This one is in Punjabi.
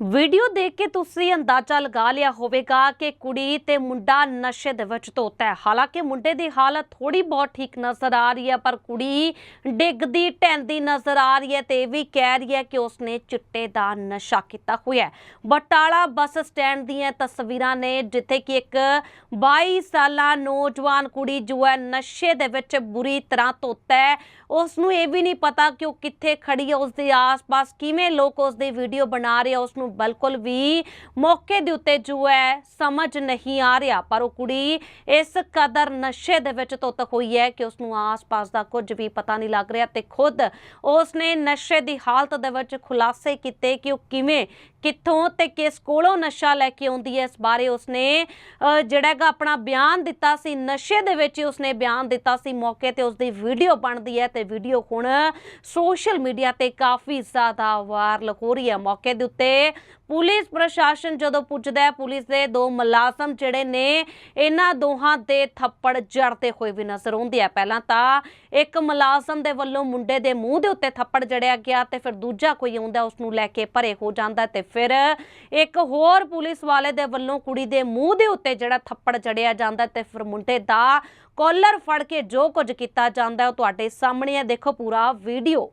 ਵੀਡੀਓ ਦੇਖ ਕੇ ਤੁਸੀਂ ਅੰਦਾਜ਼ਾ ਲਗਾ ਲਿਆ ਹੋਵੇਗਾ ਕਿ ਕੁੜੀ ਤੇ ਮੁੰਡਾ ਨਸ਼ੇ ਦੇ ਵਿੱਚ ਧੋਤਾ ਹੈ। ਹਾਲਾਂਕਿ ਮੁੰਡੇ ਦੀ ਹਾਲਤ ਥੋੜੀ ਬਹੁਤ ਠੀਕ ਨਜ਼ਰ ਆ ਰਹੀ ਹੈ, ਪਰ ਕੁੜੀ ਡਿੱਗਦੀ ਢਹਿੰਦੀ ਨਜ਼ਰ ਆ ਰਹੀ ਹੈ ਤੇ ਇਹ ਵੀ ਕਹਿ ਰਹੀ ਹੈ ਕਿ ਉਸਨੇ ਚਿੱਟੇ ਦਾ ਨਸ਼ਾ ਕੀਤਾ ਹੋਇਆ ਹੈ। ਬਟਾਲਾ ਬੱਸ ਸਟੈਂਡ ਦੀਆਂ ਤਸਵੀਰਾਂ ਨੇ ਜਿੱਥੇ ਕਿ ਇੱਕ 22 ਸਾਲਾ ਨੌਜਵਾਨ ਕੁੜੀ ਜੋ ਹੈ ਨਸ਼ੇ ਦੇ ਵਿੱਚ ਬੁਰੀ ਤਰ੍ਹਾਂ ਧੋਤਾ ਹੈ। ਉਸ ਨੂੰ ਇਹ ਵੀ ਨਹੀਂ ਪਤਾ ਕਿ ਉਹ ਕਿੱਥੇ ਖੜੀ ਹੈ ਉਸ ਦੇ ਆਸ-ਪਾਸ ਕਿਵੇਂ ਲੋਕ ਉਸ ਦੀ ਵੀਡੀਓ ਬਣਾ ਰਹੇ ਆ ਉਸ ਨੂੰ ਬਿਲਕੁਲ ਵੀ ਮੌਕੇ ਦੇ ਉੱਤੇ ਜੋ ਹੈ ਸਮਝ ਨਹੀਂ ਆ ਰਿਹਾ। ਪਰ ਉਹ ਕੁੜੀ ਇਸ ਕਦਰ ਨਸ਼ੇ ਦੇ ਵਿੱਚ ਧੁੱਤ ਹੋਈ ਹੈ ਕਿ ਉਸ ਨੂੰ ਆਸ-ਪਾਸ ਦਾ ਕੁਝ ਵੀ ਪਤਾ ਨਹੀਂ ਲੱਗ ਰਿਹਾ ਤੇ ਖੁਦ ਉਸ ਨੇ ਨਸ਼ੇ ਦੀ ਹਾਲਤ ਦੇ ਵਿੱਚ ਖੁਲਾਸੇ ਕੀਤੇ ਕਿ ਉਹ ਕਿਵੇਂ ਕਿੱਥੋਂ ਤੇ ਕਿਸ ਕੋਲੋਂ ਨਸ਼ਾ ਲੈ ਕੇ ਆਉਂਦੀ ਹੈ। ਇਸ ਬਾਰੇ ਉਸਨੇ ਅ, ਜਿਹੜਾ ਹੈਗਾ ਆਪਣਾ ਬਿਆਨ ਦਿੱਤਾ ਸੀ ਨਸ਼ੇ ਦੇ ਵਿੱਚ ਹੀ ਉਸਨੇ ਬਿਆਨ ਦਿੱਤਾ ਸੀ। ਮੌਕੇ ਤੇ ਉਸਦੀ ਵੀਡੀਓ ਬਣਦੀ ਹੈ ਤੇ ਵੀਡੀਓ ਹੁਣ ਸੋਸ਼ਲ ਮੀਡੀਆ ਤੇ ਕਾਫੀ ਜ਼ਿਆਦਾ ਵਾਇਰਲ ਹੋ ਰਹੀ ਹੈ। ਮੌਕੇ ਦੇ ਉੱਤੇ ਪੁਲਿਸ ਪ੍ਰਸ਼ਾਸਨ ਜਦੋਂ ਪੁੱਜਦਾ ਹੈ, ਪੁਲਿਸ ਦੇ ਦੋ ਮੁਲਾਜ਼ਮ ਜਿਹੜੇ ਨੇ, ਇਹਨਾਂ ਦੋਹਾਂ ਦੇ ਥੱਪੜ ਜੜਦੇ ਹੋਏ ਵੀ ਨਜ਼ਰ ਆਉਂਦੇ ਆ। ਪਹਿਲਾਂ ਤਾਂ ਇੱਕ ਮੁਲਾਜ਼ਮ ਦੇ ਵੱਲੋਂ ਮੁੰਡੇ ਦੇ ਮੂੰਹ ਦੇ ਉੱਤੇ ਥੱਪੜ ਜੜਿਆ ਗਿਆ ਤੇ ਫਿਰ ਦੂਜਾ ਕੋਈ ਆਉਂਦਾ ਉਸ ਨੂੰ ਲੈ ਕੇ ਭਰੇ ਹੋ ਜਾਂਦਾ ਤੇ ਫਿਰ ਇੱਕ ਹੋਰ ਪੁਲਿਸ ਵਾਲੇ ਦੇ ਵੱਲੋਂ ਕੁੜੀ ਦੇ ਮੂੰਹ ਦੇ ਉੱਤੇ ਜਿਹੜਾ ਥੱਪੜ ਜੜਿਆ ਜਾਂਦਾ ਤੇ ਫਿਰ ਮੁੰਡੇ ਦਾ ਕਾਲਰ ਫੜ ਕੇ ਜੋ ਕੁਝ ਕੀਤਾ ਜਾਂਦਾ ਉਹ ਤੁਹਾਡੇ ਸਾਹਮਣੇ ਹੈ। ਦੇਖੋ ਪੂਰਾ ਵੀਡੀਓ।